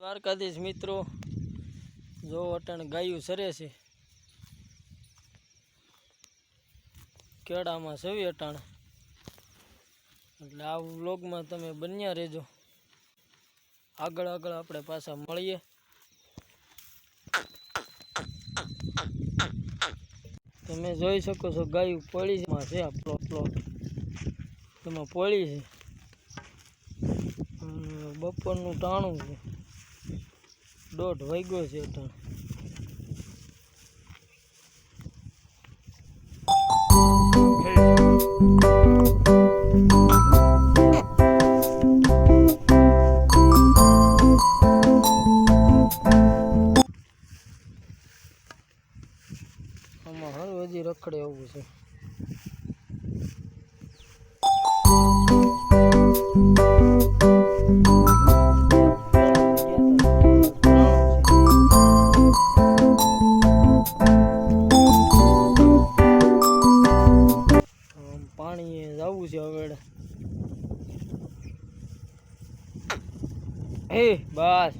દ્વારકાધીશ મિત્રો, જો અટણ ગાયું સરે છે. કેળામાં સવી અટાણ. એટલે આ વ્લોગમાં તમે બન્યા રહેજો. આગળ આગળ આપણે પાછા મળીએ. તમે જોઈ શકો છો ગાયું પડી છે. એમાં આ પ્લોટ એમાં પોળી છે. બપોરનું ટાણું છે. દોઢ વાગ્યો છે અટાણ. હજી રખડે એવું છે. જવું છે હવે એ બસ.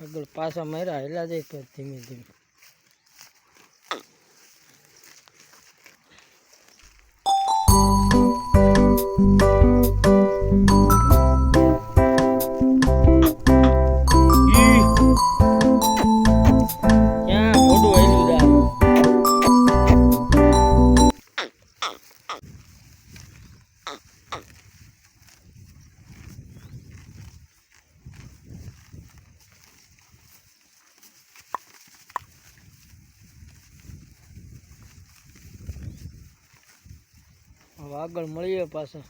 આગળ પાછા માર્યા હેલા જાય તો ધીમે ધીમે. હવે આગળ મળીએ પાછા.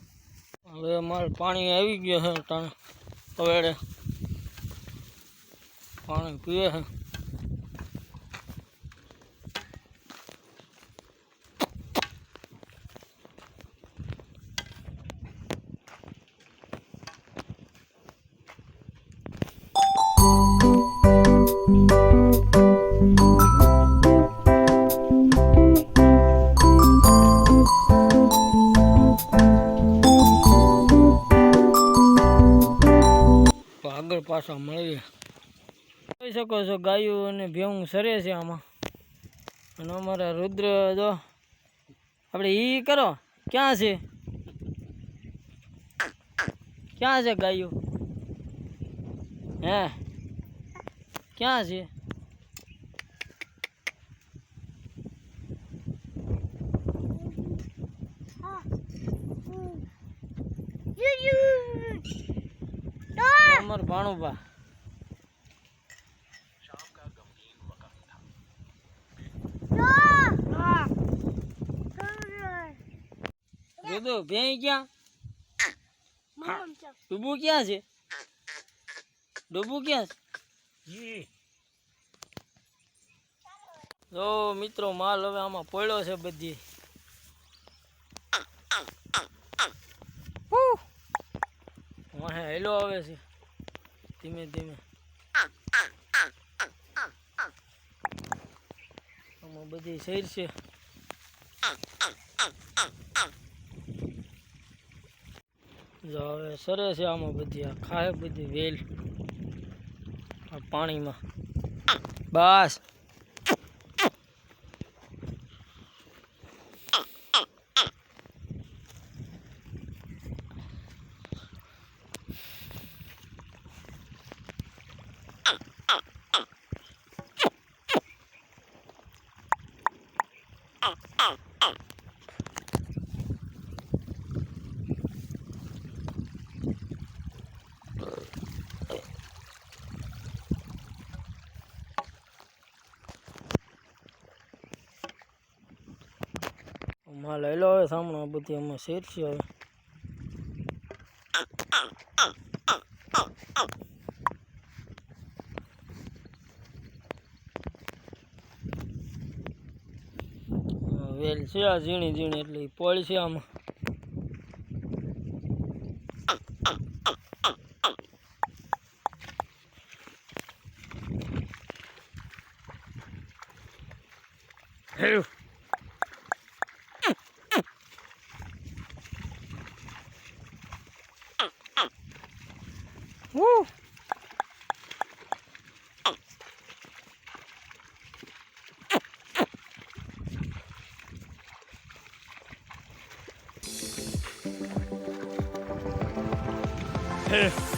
હવે અમારે પાણી આવી ગયું છે ટાણે હવે પાણી પીએ છે. છો ગાયું અને ભેવું સરે છે આમાં. અને અમારા રુદ્ર જો આપણે ઈ કરો ક્યાં છે? ક્યાં છે ગાયું? હે? ક્યાં છે? અમાર દૂધો ભેં ક્યાં? ડુબુ ક્યાં છે? ડુબુ ક્યાં છે? જો મિત્રો માલ હવે આમાં પડ્યો છે બધી. હેલો આવે છે. ધીમે ધીમે. આમાં બધી શેર છે. જો હવે સરે છે આમાં બધી આ ખાય બધી વેલ આ પાણીમાં. બસ. માલ હેલો હવે સામણો બધી અમે શેરશી હવે વેલ છે, આ ઝીણી ઝીણી એટલે પોળી છે આમાં Hey! here.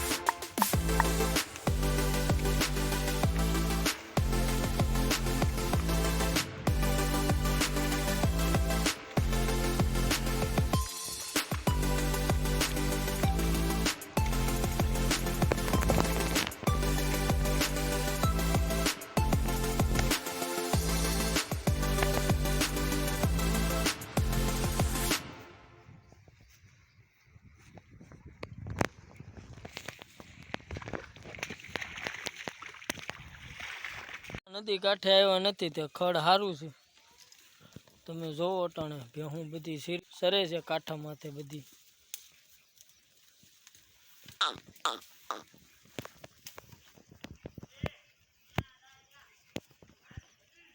નદી કાંઠે આવ્યા નથી તે ખડ સારું છે. તમે જોવો અટાણે ભેહું બધી સિર- સરે છે કાંઠા માથે બધી.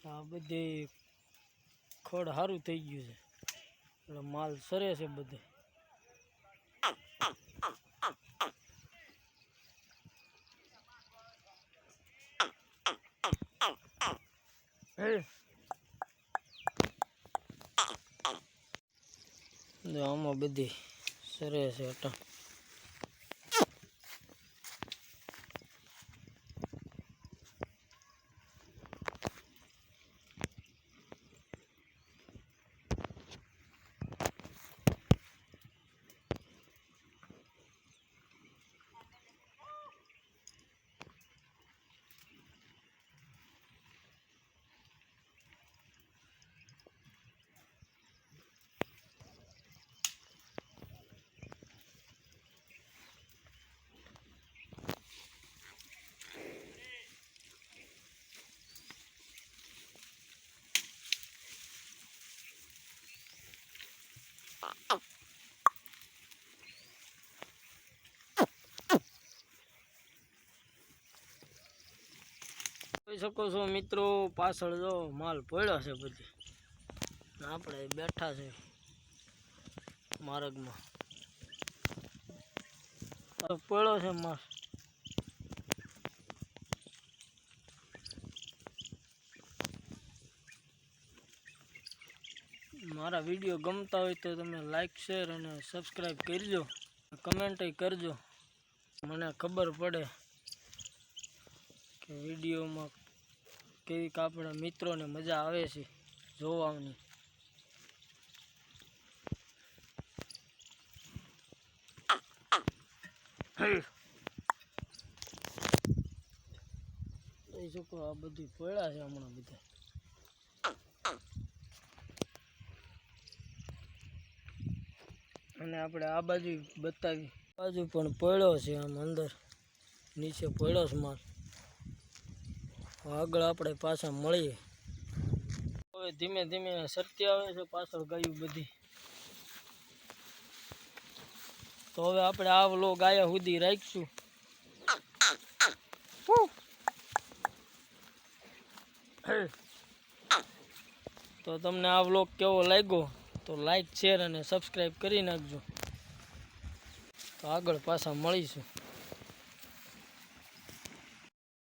આ બધી ખડ સારું થઈ ગયું છે. એટલે માલ સરે છે બધે જો આમાં બધી સરે છે અટા શકો છો મિત્રો, પાછળ જો માલ પડ્યો છે બધી. આપણે બેઠા છે માર્ગમાં. પડ્યો છે માલ. મારા વીડિયો ગમતા હોય તો તમે લાઈક શેર અને સબસ્ક્રાઈબ કરજો. કમેન્ટ કરજો. મને ખબર પડે કે વિડીયોમાં કેવીક આપણા મિત્રોને મજા આવે છે જોવાની. એ છોકરો આ બધું પડ્યા છે હમણાં બધા. અને આપણે આ બાજુ બતાવી. બાજુ પણ પડ્યો છે આમ અંદર. નીચે પડ્યો છે માલ આગળ આપણે પાછા મળીએ. હવે ધીમે ધીમે સરતી આવે છે, પાછળ ગાયું બધી. તો હવે આપણે આ વ્લોગ આયા સુધી રાખીશું. તો તમને આ વ્લોગ કેવો લાગ્યો, તો લાઈક, શેર અને સબસ્ક્રાઈબ કરી નાખજો. તો આગળ પાછા મળીશું.